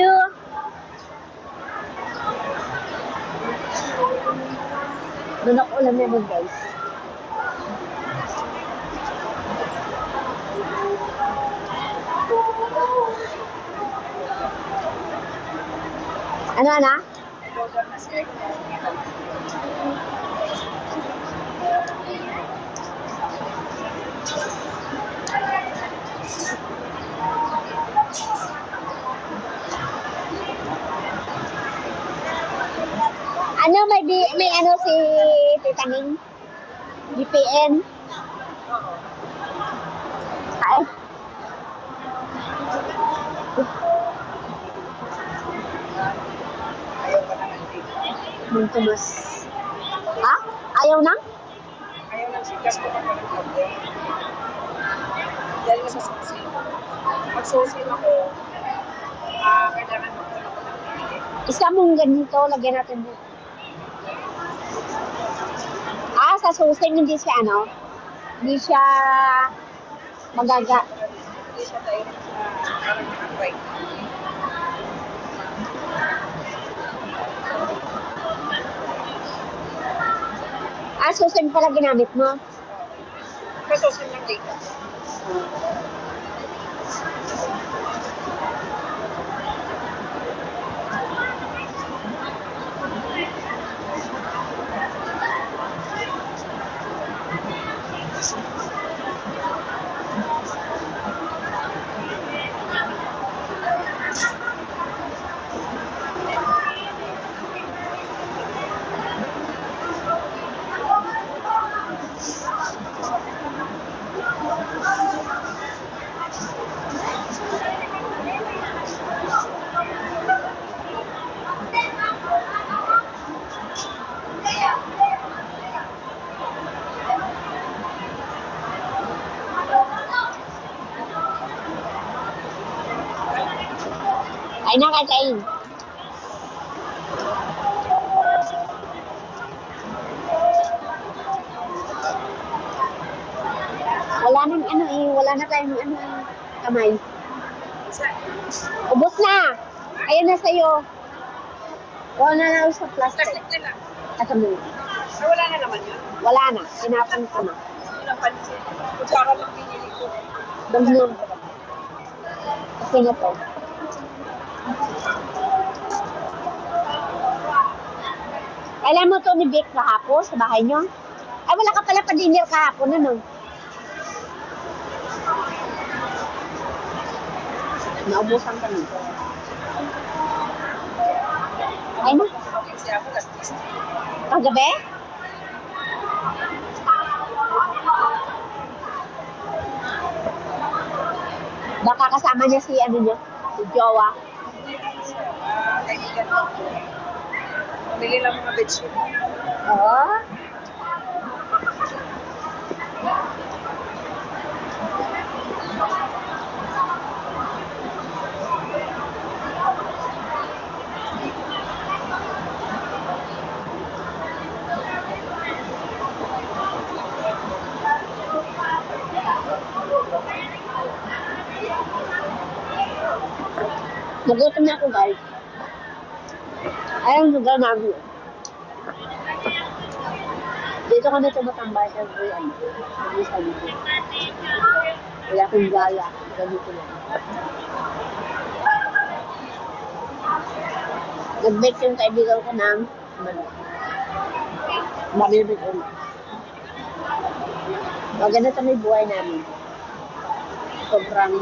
you. Doon ako alam mo guys. Ano, ano? Ano, may, bi- may ano si Tita Ning? GPN? Ay. Muntumas. Ha? Ayaw na? Ayaw lang sigas ko pag nag-order. Dahil sa susi. Pag susi ako, ah, kailangan mo. Isa mong ganito, lagyan natin dito. Ah, sa susing hindi siya ano? Hindi siya magaga. Hindi siya tayo ah, susing pala ginamit mo. Sa susi lang dito. Ay, nakakain. Wala nang ano eh, wala na tayong ano eh, kamay. Ubus na! Ayun na sa'yo. Wala na lang sa plastic. Plastic na lang. Asa mo. Wala na naman yun. Wala na. Sinapang ko na. Lang pansin. Kutsara lang pinili ko. Dagdag. Kasi na to. Alam mo to ni Vic kahapon sa bahay niyo? Ay, wala ka pala pa-dinner kahapon, ano? Naubusan ka nito. Ay na, kagabi? Baka kasama niya si ano niya, si Jowa. Kaibigan ko. Pumili lang mga bedsheet. Oo. Nagutom na ako guys. Ayun, lugar namin. Dito kami tumatambay sa Brian. Hindi sa dito. Wala akong gaya. Ganito lang. Nag-bake yung kaibigan ko ng manok. Maribig ulit. Maganda sa may buhay namin. Sobrang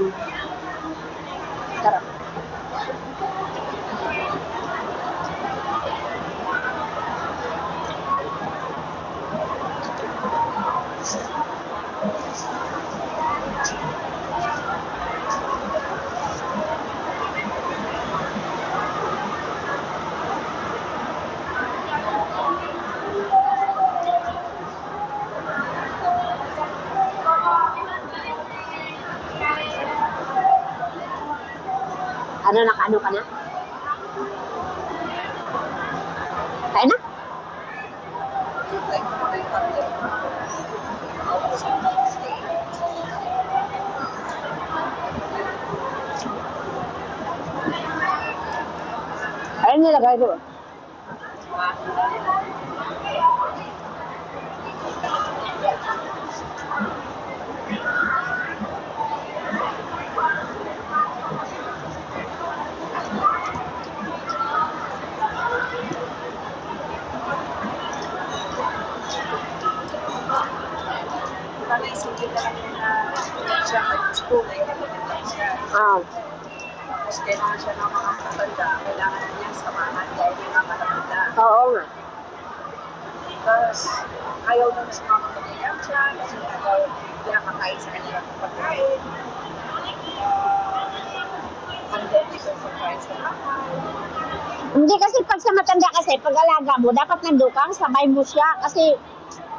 Ano, nakaano ka na? Kaya na? Ayun nilagay ko. Tapos hindi na lang na siya may gusto, may kapatid Ah. Tapos kailangan siya ng mga matanda, kailangan niya samahan dahil yung mga matanda. Oo nga. Tapos ayaw na mas mga matanda siya kasi ayaw niya kakain sa kanilang pagkain. Uh, and then, sa sa. Hindi kasi pag sa matanda kasi, pag alaga mo, dapat nandun kang sabay mo siya. Kasi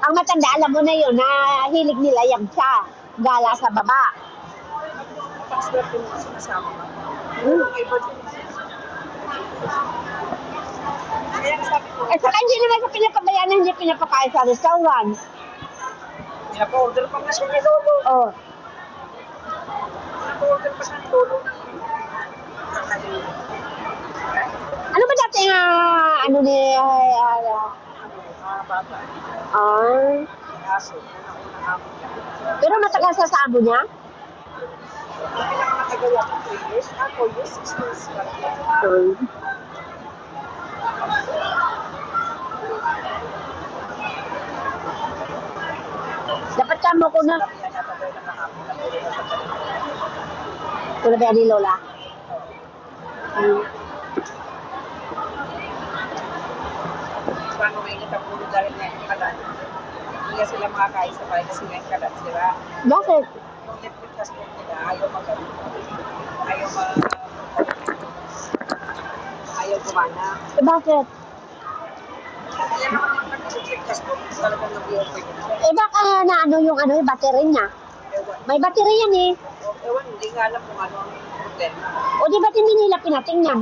ang matanda, alam mo na yun, na hilig nila yung siya. Gala sa baba. Tapos swerte mo kasi kasama mo. Hmm. Yung iba din. Kaya sabi ko, Eh saka hindi naman sa pinapabayaan, hindi pinapakain sa restaurant. Napa-order pa nga siya ni Lolo. Oh. Napa-order pa siya ni Lolo. Ano ba dati nga, ano ni, ay, ay, Ah, bata. ah, pero matagal sa sabo niya? Hmm. Dapat kamo ko na, na na nabiyan ni Lola. Hmm. Paano may natapulo dahil nga yung kalat. Hindi sila makakain sa bahay kasi nga yung kalat sila. Bakit? Yung Netflix kasi nila, ayaw mag ayaw mag ayaw gumana. Eh, bakit? Kaya naman talagang. Eh, baka na ano yung ano, yung battery niya. Ewan. May battery yan eh. Ewan, hindi nga alam kung ano ang problema. O di ba't hindi nila pinatingnan?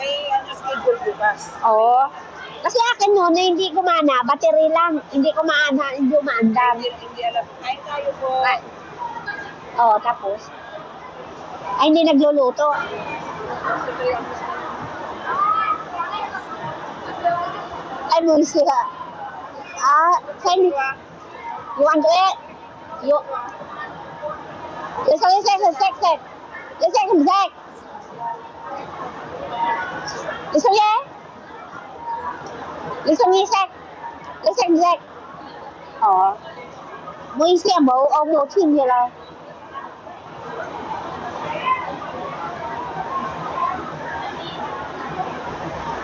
May ano schedule bukas. Oo. Kasi akin noon na hindi gumana, battery lang. Hindi ko maana, hindi umaandar. Hindi, hindi alam. Kain tayo po. Ay. Oo, oh, tapos? Ay, hindi nagluluto. Ay, munsira. Ah, can you want to eat? You... Yes, yes, yes, yes, yes, yes. Yes, yes, yes, Yes, yes. Yes, yes, yes. Yes, yes, yes. Ồ. Mới xem bố ông bố chim như là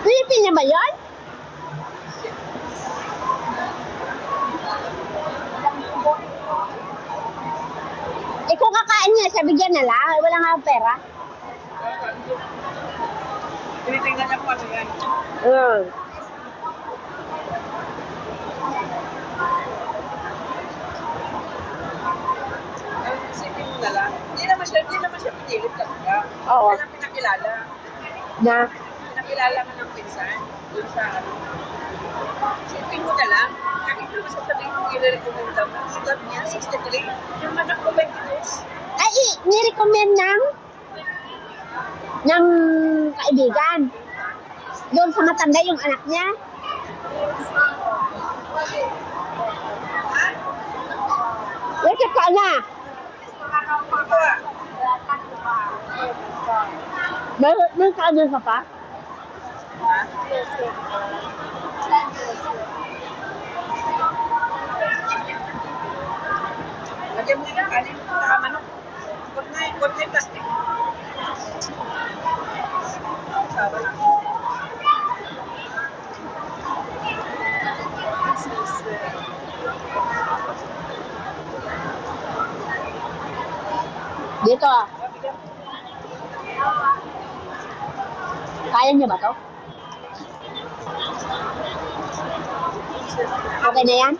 Philippines na ba yun? Eh kung kakain niya, siya bigyan na lang. Wala nga pera. Tinitingnan niya kung ano yan. Mm. Isipin mo na lang. Hindi naman siya, hindi naman siya pinilit talaga. Oo. Kaya lang pinakilala. Na, Pinakilala ka ng pinsan. Doon sa ano. Isipin mo na lang. Kahit naman sa sabihin mo, i-recommend daw. Ang edad niya, 63. Yung anak ko, 22. ay, nirecommend ng ng kaibigan. Doon sa matanda yung anak niya. Wait, ka na. Ako ah. May, may kaano ka pa? Lagyan mo yung kanin. Tama no. Huwag na yung huwag plastic. Sabi na. This is, Dito ah. Kaya niyo ba to? Okay na yan?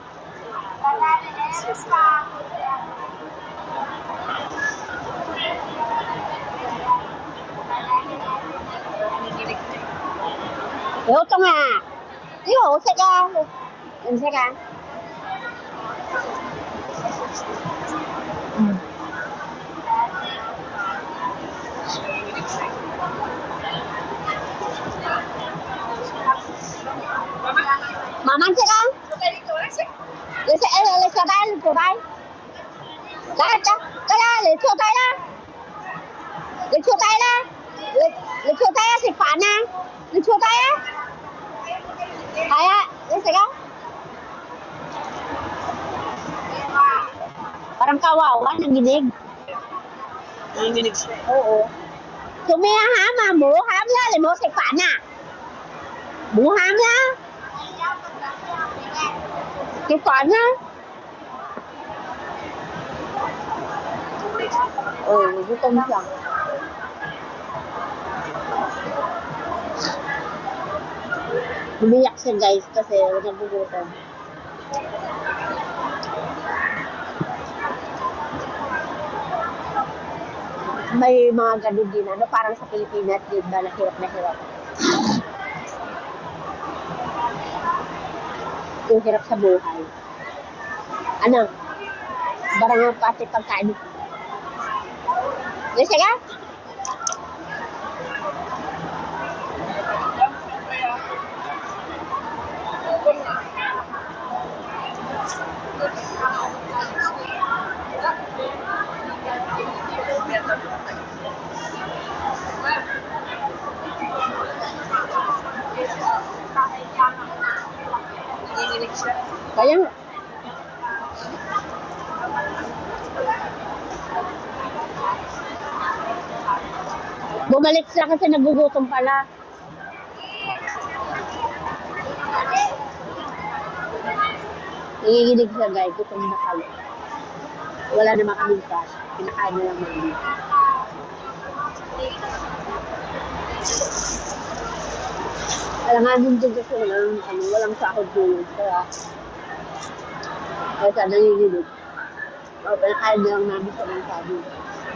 Hinihilig na eh. Ito nga. Iyo, saka. Yan saka. Mm. Hinihilig na eh. Mama, Maman saka. cổ tay lá cha cái lá lấy chỗ tay lá lấy chỗ tay lá lấy chua tay sẽ phản nè lấy chỗ tay á. Phải ạ lấy sẽ không parang kawaw ka ng ginig ng ginig oo tumira hám ma mo hám ra, le mo sik phản à mu hám ra, cái phản á Ừ, gutom siya. Umiyak siya guys kasi nagugutom. May mga ganun din, ano, parang sa Pilipinas, di ba, na hirap na hirap. Yung hirap sa buhay. Ano? Barang pati pagkain. Yes, ka? Nanginginig siya. Bumalik siya kasi nagugutom pala. Nanginginig siya guys, gutom na pala. Wala naman kami cash. Kinakain na lang namin. Alanganin din kasi walang, ano, walang sahod doon. Kaya, kaya nanginginig. O, pinakain na lang namin siya ng sabi.